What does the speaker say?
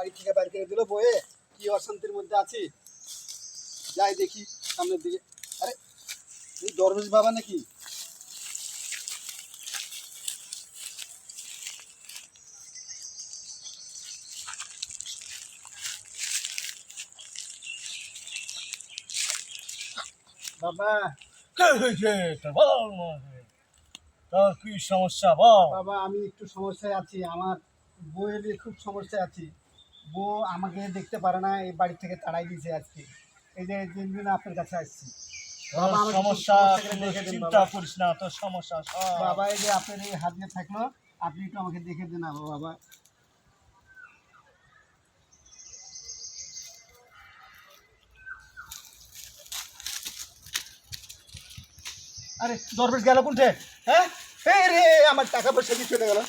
বাড়ি থেকে বাইর করে দিল বয়ে কি অশান্তির মধ্যে আছি? যাই দেখি সামনের দিকে। আরে এই দরবেশ বাবা নাকি? বাবা। তোর কি সমস্যা বল? বাবা আমি একটু সমস্যায় আছি। আমার বউয়ের নিয়ে খুব সমস্যায় আছি। বউ আমাকে দেখতে পারে না এই বাড়ি থেকে তাড়াই দিয়েছে আজকে। এই যে দিন দিন আপনার কাছে আসছি। বাবা, সমস্যা সমস্যাটা কোনো দেখে দিন, চিন্তা করিস না তোর সমস্যা বাবা এই যে আপনার এই হাত দিয়ে থাকল আপনি একটু আমাকে দেখে দিন বাবা। আরে দরবেশ গেল কোনটে? হ্যাঁ? রে আমার টাকা পয়সা দিয়ে চলে গেল।